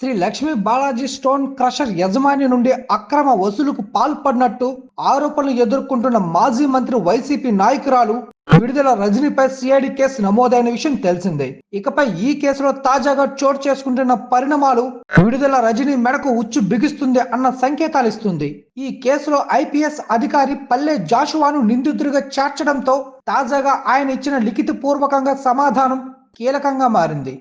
Shri Lakshmi Balaji stone crusher యజమాని నుండి అక్రమ వసూలుకు పాల్పడినట్టు ఆరోపణలు ఎదుర్కొంటున్న మాజీ మంత్రి వైసీపీ నాయకురాలు విడుదల రజనీపై సిఐడి కేసు నమోదైన విషయం తెలిసిందే. ఇకపై ఈ కేసులో తాజాగా చోటు చేసుకుంటున్న పరిణామాలు విడుదల రజనీ మెడకు ఉచ్చు బిగిస్తుంది అన్న సంకేతాలు ఇస్తుంది. ఈ కేసులో ఐపీఎస్ అధికారి పల్లె జాషువాను నిందితుడిగా చేర్చడంతో తాజాగా ఆయన ఇచ్చిన లిఖిత పూర్వకంగా సమాధానం కీలకంగా మారింది.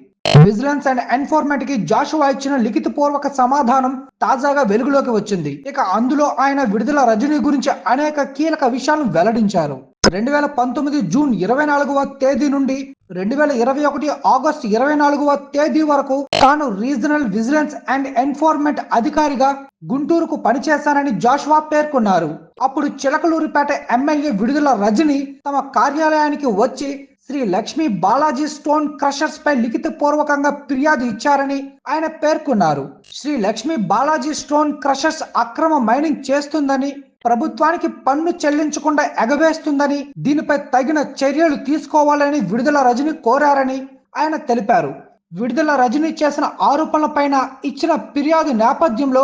విజిలెన్స్ అండ్ ఎన్ఫోర్మెంట్కి జాషువా ఇచ్చిన లిఖిత పూర్వక సమాధానం తాజాగా వెలుగులోకి వచ్చింది. ఇక అందులో ఆయన విడుదల రజనీ గురించి అనేక కీలక విషయాలను వెల్లడించారు. రెండు వేల పంతొమ్మిది జూన్ ఇరవై నాలుగవ తేదీ నుండి రెండు వేల ఇరవై ఒకటి ఆగస్టు ఇరవై నాలుగవ తేదీ వరకు తాను రీజనల్ విజిలెన్స్ అండ్ ఎన్ఫోర్మెంట్ అధికారిగా గుంటూరుకు పనిచేశానని జాషువా పేర్కొన్నారు. అప్పుడు చిలకలూరిపేట ఎమ్మెల్యే విడుదల రజని తమ కార్యాలయానికి వచ్చి శ్రీ లక్ష్మీ బాలాజీ స్టోన్ క్రషర్స్ పై లిఖిత పూర్వకంగా ఫిర్యాదు ఇచ్చారని ఆయన పేర్కొన్నారు. శ్రీ లక్ష్మీ బాలాజీ స్టోన్ క్రషర్స్ అక్రమ మైనింగ్ చేస్తుందని ప్రభుత్వానికి పన్ను చెల్లించకుండా ఎగవేస్తుందని దీనిపై తగిన చర్యలు తీసుకోవాలని విడుదల రజని కోరారని ఆయన తెలిపారు. విడుదల రజని చేసిన ఆరోపణలపైన ఇచ్చిన ఫిర్యాదు నేపథ్యంలో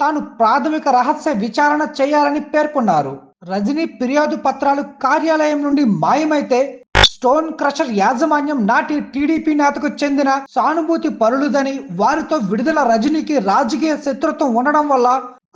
తాను ప్రాథమిక రహస్య విచారణ చేయాలని పేర్కొన్నారు. రజనీ ఫిర్యాదు పత్రాలు కార్యాలయం నుండి మాయమైతే స్టోన్ క్రషర్ యాజమాన్యం నాటి టీడీపీ నేతకు చెందిన సానుభూతి పరులుదని వారితో విడుదల రజనీకి రాజకీయ శత్రుత్వం ఉండడం వల్ల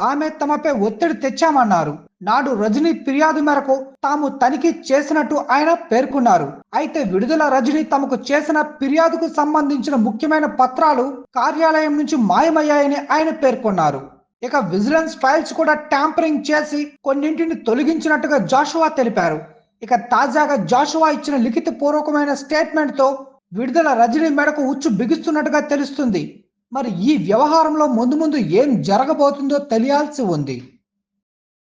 ఆమె తమపై ఒత్తిడి తెచ్చామన్నారు. నాడు రజనీ ఫిర్యాదు మేరకు తాము తనిఖీ చేసినట్టు ఆయన పేర్కొన్నారు. అయితే విడుదల రజనీ తమకు చేసిన ఫిర్యాదుకు సంబంధించిన ముఖ్యమైన పత్రాలు కార్యాలయం నుంచి మాయమయ్యాయని ఆయన పేర్కొన్నారు. ఇక విజిలెన్స్ ఫైల్స్ కూడా ట్యాంపరింగ్ చేసి కొన్నింటిని తొలగించినట్టుగా జాషువా తెలిపారు. ఇక తాజాగా జాషువా ఇచ్చిన లిఖిత పూర్వకమైన స్టేట్మెంట్తో విడుదల రజనీ మెడకు ఉచ్చు బిగుస్తున్నట్టుగా తెలుస్తుంది. మరి ఈ వ్యవహారంలో ముందు ముందు ఏం జరగబోతుందో తెలియాల్సి ఉంది.